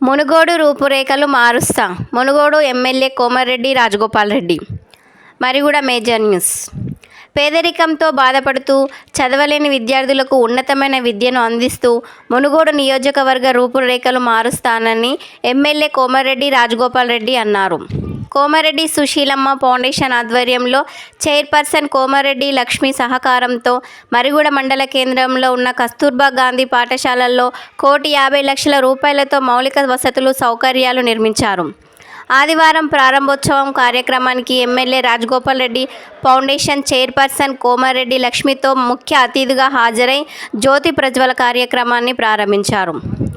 మునుగోడు రూపురేఖలు మారుస్తా. Munugode MLA Komatireddy Rajagopal Reddy. Marriguda major news. పేదరికంతో బాధపడుతూ చదవలేని విద్యార్థులకు ఉన్నతమైన విద్యను అందిస్తూ మునుగోడు నియోజకవర్గ రూపురేఖలు మారుస్తానని ఎమ్మెల్యే కోమారెడ్డి రాజగోపాల్ రెడ్డి అన్నారు. కోమారెడ్డి సుశీలమ్మ ఫౌండేషన్ ఆధ్వర్యంలో చైర్పర్సన్ కోమారెడ్డి లక్ష్మి సహకారంతో మరిగూడ మండల కేంద్రంలో ఉన్న కస్తూర్బా గాంధీ పాఠశాలల్లో కోటి యాభై లక్షల రూపాయలతో మౌలిక వసతులు సౌకర్యాలు నిర్మించారు. ఆదివారం ప్రారంభోత్సవం కార్యక్రమానికి MLA Rajagopal Reddy foundation chairperson Komatireddy లక్ష్మితో ముఖ్య అతిథిగా హాజరై జ్యోతి ప్రజ్వల కార్యక్రమాన్ని ప్రారంభించారు.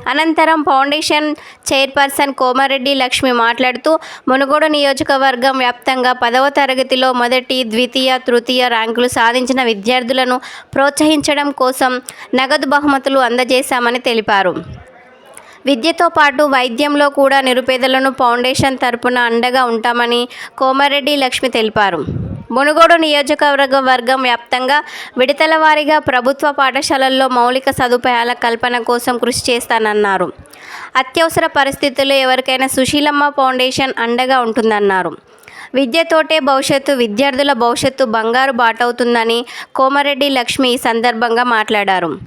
అనంతరం ఫౌండేషన్ చైర్పర్సన్ కోమారెడ్డి లక్ష్మి మాట్లాడుతూ మునుగోడు నియోజకవర్గం వ్యాప్తంగా పదవ తరగతిలో మొదటి ద్వితీయ తృతీయ ర్యాంకులు సాధించిన విద్యార్థులను ప్రోత్సహించడం కోసం నగదు బహుమతులు అందజేశామని తెలిపారు. విద్యతో పాటు వైద్యంలో కూడా నిరుపేదలను ఫౌండేషన్ తరపున అండగా ఉంటామని కోమారెడ్డి లక్ష్మి తెలిపారు. మునుగోడు నియోజకవర్గ వర్గం వ్యాప్తంగా విడతల వారీగా ప్రభుత్వ పాఠశాలల్లో మౌలిక సదుపాయాల కల్పన కోసం కృషి చేస్తానన్నారు. అత్యవసర పరిస్థితుల్లో ఎవరికైనా సుశీలమ్మ ఫౌండేషన్ అండగా ఉంటుందన్నారు. విద్యతోటే భవిష్యత్తు విద్యార్థుల భవిష్యత్తు బంగారు బాటవుతుందని కోమారెడ్డి లక్ష్మి ఈ సందర్భంగా మాట్లాడారు.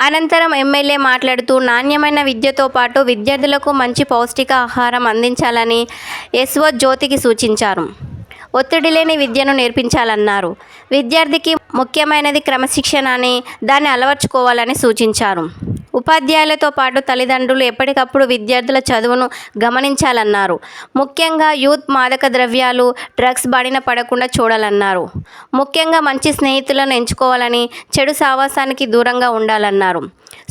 అనంతరం ఎమ్మెల్యే మాట్లాడుతూ నాణ్యమైన విద్యతో పాటు విద్యార్థులకు మంచి పౌష్టిక ఆహారం అందించాలని ఎస్ఓ జ్యోతికి సూచించారు. ఒత్తిడి లేని విద్యను నేర్పించాలన్నారు. విద్యార్థికి ముఖ్యమైనది క్రమశిక్షణ అని దాన్ని అలవర్చుకోవాలని సూచించారు. ఉపాధ్యాయులతో పాటు తల్లిదండ్రులు ఎప్పటికప్పుడు విద్యార్థుల చదువును గమనించాలన్నారు. ముఖ్యంగా యూత్ మాదక ద్రవ్యాలు డ్రగ్స్ బారిన పడకుండా చూడాలన్నారు. ముఖ్యంగా మంచి స్నేహితులను ఎంచుకోవాలని చెడు సావాసానికి దూరంగా ఉండాలన్నారు.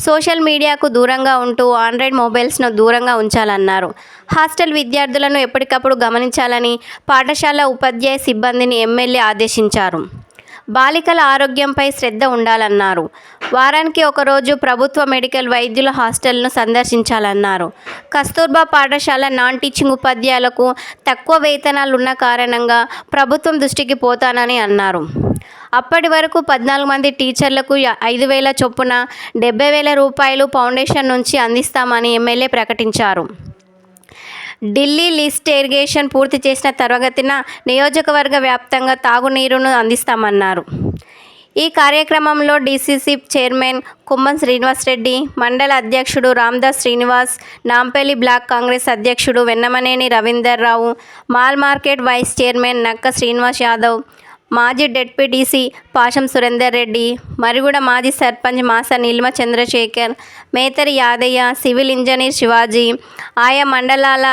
సోషల్ మీడియాకు దూరంగా ఉంటూ ఆండ్రాయిడ్ మొబైల్స్ను దూరంగా ఉంచాలన్నారు. హాస్టల్ విద్యార్థులను ఎప్పటికప్పుడు గమనించాలని పాఠశాల ఉపాధ్యాయ సిబ్బందిని ఎమ్మెల్యే ఆదేశించారు. బాలికల ఆరోగ్యంపై శ్రద్ధ ఉండాలన్నారు. వారానికి ఒకరోజు ప్రభుత్వ మెడికల్ వైద్యుల హాస్టల్ను సందర్శించాలన్నారు. కస్తూర్బా పాఠశాల నాన్ టీచింగ్ ఉపాధ్యాయులకు తక్కువ వేతనాలు ఉన్న కారణంగా ప్రభుత్వం దృష్టికి పోతానని అన్నారు. అప్పటి వరకు పద్నాలుగు మంది టీచర్లకు ఐదు వేల చొప్పున డెబ్బై వేల రూపాయలు ఫౌండేషన్ నుంచి అందిస్తామని ఎమ్మెల్యే ప్రకటించారు. ఢిల్లీ లిస్ట్ ఇరిగేషన్ పూర్తి చేసిన తరగతిన నియోజకవర్గ వ్యాప్తంగా తాగునీరును అందిస్తామన్నారు. ఈ కార్యక్రమంలో డీసీసీ చైర్మన్ కుమ్మం శ్రీనివాస్ రెడ్డి మండల అధ్యక్షుడు రామ్దాస్ శ్రీనివాస్ నాంపల్లి బ్లాక్ కాంగ్రెస్ అధ్యక్షుడు Vennamaneni Ravinder Rao Mal market vice chairman Nakka Srinivas Yadav మాజీ డెప్యూటీసీ పాషం సురేందర్ రెడ్డి మరిగూడ మాజీ సర్పంచ్ మాస నీలిమ చంద్రశేఖర్ మేతరి యాదయ్య సివిల్ ఇంజనీర్ శివాజీ ఆయా మండలాల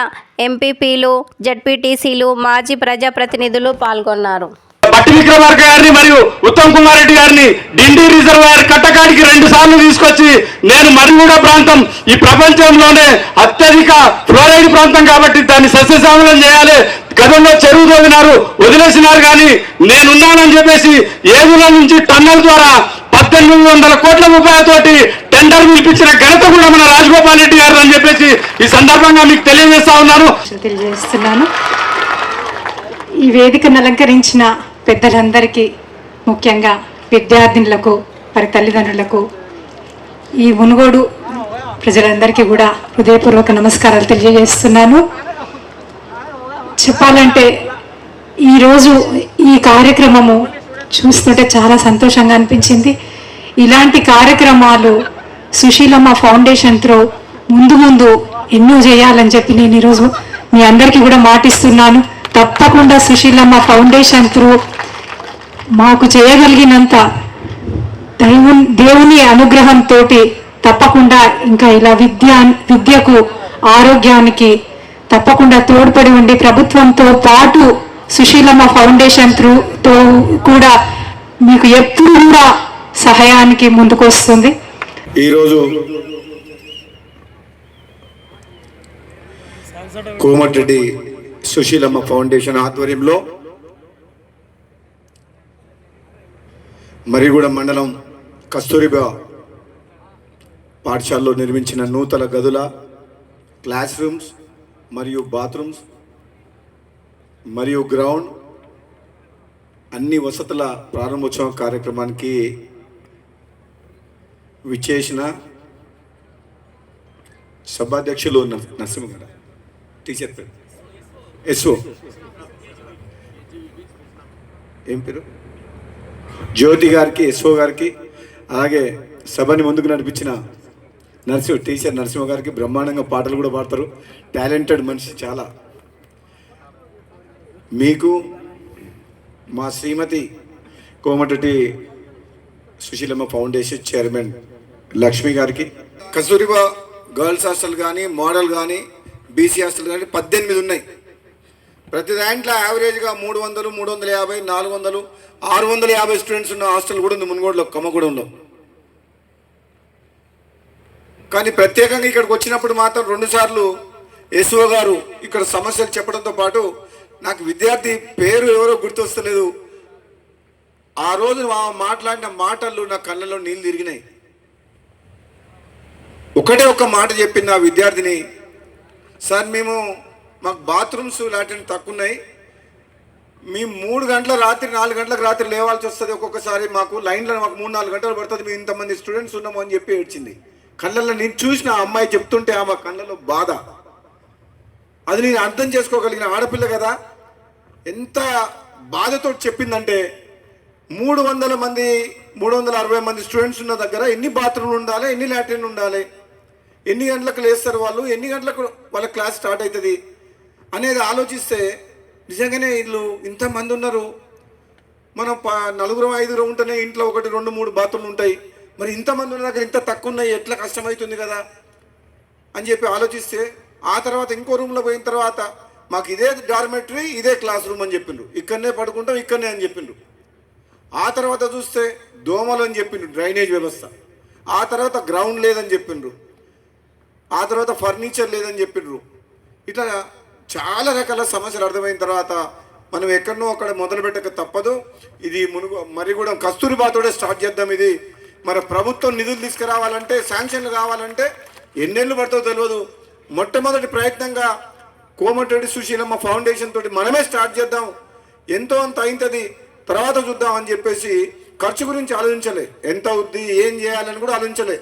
ఎంపీపీలు జడ్పీటీసీలు మాజీ ప్రజాప్రతినిధులు పాల్గొన్నారు. బట్టి విక్రమార్క గారిని మరియు ఉత్తమ్ కుమార్ రెడ్డి గారిని డిండి రిజర్వాయర్ కట్టకానికి రెండు సార్లు తీసుకొచ్చి నేను మరిగూడ ప్రాంతం ఈ ప్రపంచంలోనే అత్యధిక ఫ్లోరైడ్ ప్రాంతం కాబట్టి దాన్ని సస్యశ్యామలం చేయాలి. గతంలో చెరువు తోవినారు వదిలేసినారు కానీ నేనున్నానని చెప్పేసి ఏదుల నుంచి టన్నల్ ద్వారా పద్దెనిమిది వందల కోట్ల రూపాయలతోటి టెండర్ పిలిపించిన ఘనత కూడా మన రాజగోపాల్ రెడ్డి గారు అని చెప్పేసి ఈ సందర్భంగా మీకు తెలియజేస్తా ఉన్నాను. తెలియజేస్తున్నాను. ఈ వేదికను అలంకరించిన పెద్దలందరికీ ముఖ్యంగా విద్యార్థినులకు వారి తల్లిదండ్రులకు ఈ మునుగోడు ప్రజలందరికీ కూడా హృదయపూర్వక నమస్కారాలు తెలియజేస్తున్నాను. చెప్పాలంటే ఈరోజు ఈ కార్యక్రమము చూస్తుంటే చాలా సంతోషంగా అనిపించింది. ఇలాంటి కార్యక్రమాలు సుశీలమ్మ ఫౌండేషన్ త్రో ముందు ముందు ఎన్నో చేయాలని చెప్పి నేను ఈరోజు మీ అందరికీ కూడా మాటిస్తున్నాను. తప్పకుండా సుశీలమ్మ ఫౌండేషన్ త్రూ మాకు చేయగలిగినంత దైవు దేవుని అనుగ్రహంతో తప్పకుండా ఇంకా ఇలా విద్య విద్యకు ఆరోగ్యానికి తప్పకుండా తోడ్పడి ఉండి ప్రభుత్వంతో పాటు సుశీలమ్మ ఫౌండేషన్ త్రూ తో కూడా మీకు ఎప్పుడు కూడా సహాయానికి ముందుకు వస్తుంది. ఈరోజు కోమటిరెడ్డి సుశీలమ్మ ఫౌండేషన్ ఆధ్వర్యంలో మరిగూడ మండలం కస్తూరిబా పాఠశాలలో నిర్మించిన నూతన గదుల క్లాస్ రూమ్స్ మరియు బాత్రూమ్స్ మరియు గ్రౌండ్ అన్ని వసతుల ప్రారంభోత్సవ కార్యక్రమానికి విచ్చేసిన సభాధ్యక్షులు నరసింహగడ నరసింహ గారు టీచర్ పేరు? ఎస్ఓ. ఏం పేరు? జ్యోతి గారికి ఎస్ఓ గారికి అలాగే సభని ముందుకు నడిపించిన నరసింహ టీచర్ నరసింహ గారికి బ్రహ్మాండంగా పాటలు కూడా పాడతారు. టాలెంటెడ్ మనిషి చాలా. మీకు మా శ్రీమతి కోమటటి సుశీలమ్మ ఫౌండేషన్ చైర్మన్ లక్ష్మి గారికి కస్తూరిబా గర్ల్స్ హాస్టల్ కానీ మోడల్ కానీ బీసీ హాస్టల్ కానీ పద్దెనిమిది ఉన్నాయి. ప్రతి దాంట్లో యావరేజ్గా మూడు వందలు మూడు వందల యాభై నాలుగు వందలు ఆరు వందల యాభై స్టూడెంట్స్ ఉన్న హాస్టల్ కూడా ఉంది. మునుగోడులో కమ్మగూడెంలో కానీ ప్రత్యేకంగా ఇక్కడికి వచ్చినప్పుడు మాత్రం రెండుసార్లు ఎస్ఓ గారు ఇక్కడ సమస్యలు చెప్పడంతో పాటు నాకు విద్యార్థి పేరు ఎవరో గుర్తొస్తలేదు. ఆ రోజు మా- మాట్లాడిన మాటలు నా కళ్ళలో నీళ్ళు తిరిగినాయి. ఒకటే ఒక మాట చెప్పింది ఆ విద్యార్థిని సార్ మేము మాకు బాత్రూమ్స్ లాంటివి తక్కువ ఉన్నాయి మేము మూడు గంటల రాత్రి నాలుగు గంటలకు రాత్రి లేవాల్సి వస్తుంది ఒక్కొక్కసారి మాకు లైన్లో మాకు మూడు నాలుగు గంటలు పడుతుంది మేము ఇంతమంది స్టూడెంట్స్ ఉన్నాము అని చెప్పి ఏడ్చింది. కళ్ళల్లో నేను చూసిన ఆ అమ్మాయి చెప్తుంటే ఆమె కళ్ళలో బాధ. అది నేను అర్థం చేసుకోగలిగిన ఆడపిల్ల కదా. ఎంత బాధతో చెప్పిందంటే మూడు వందల మంది మూడు వందల అరవై మంది స్టూడెంట్స్ ఉన్న దగ్గర ఎన్ని బాత్రూమ్లు ఉండాలి ఎన్ని లాట్రిన్లు ఉండాలి ఎన్ని గంటలకు లేస్తారు వాళ్ళు ఎన్ని గంటలకు వాళ్ళ క్లాస్ స్టార్ట్ అవుతుంది అనేది ఆలోచిస్తే నిజంగానే వీళ్ళు ఇంతమంది ఉన్నారు. మనం ప నలుగురు ఐదుగురు ఉంటేనే ఇంట్లో ఒకటి రెండు మూడు బాత్రూమ్లు ఉంటాయి. మరి ఇంతమంది ఉన్న దగ్గర ఇంత తక్కువ ఉన్నాయి ఎట్లా కష్టమవుతుంది కదా? అని చెప్పి ఆలోచిస్తే ఆ తర్వాత ఇంకో రూమ్లో పోయిన తర్వాత మాకు ఇదే డార్మెటరీ ఇదే క్లాస్ రూమ్ అని చెప్పిండ్రు. ఇక్కడనే పడుకుంటాం ఇక్కడనే అని చెప్పిండ్రు. ఆ తర్వాత చూస్తే దోమలు అని చెప్పిండ్రు డ్రైనేజ్ వ్యవస్థ. ఆ తర్వాత గ్రౌండ్ లేదని చెప్పిండ్రు. ఆ తర్వాత ఫర్నిచర్ లేదని చెప్పిండ్రు. ఇట్లా చాలా రకాల సమస్యలు అర్థమైన తర్వాత మనం ఎక్కడనో అక్కడ మొదలు పెట్టక తప్పదు. ఇది మునుగు మరి కూడా కస్తూరిబాతోడే స్టార్ట్ చేద్దాం ఇది. మన ప్రభుత్వం నిధులు తీసుకురావాలంటే శాంక్షన్లు కావాలంటే ఎన్నెళ్ళు పడుతుందో తెలియదు మొట్టమొదటి ప్రయత్నంగా కోమటిరెడ్డి సుశీలమ్మ ఫౌండేషన్ తోటి మనమే స్టార్ట్ చేద్దాం. ఎంతో అంత అయింతది తర్వాత చూద్దాం అని చెప్పేసి ఖర్చు గురించి ఆలోచించలే. ఎంత అవుద్ది ఏం చేయాలని కూడా ఆలోచించలే.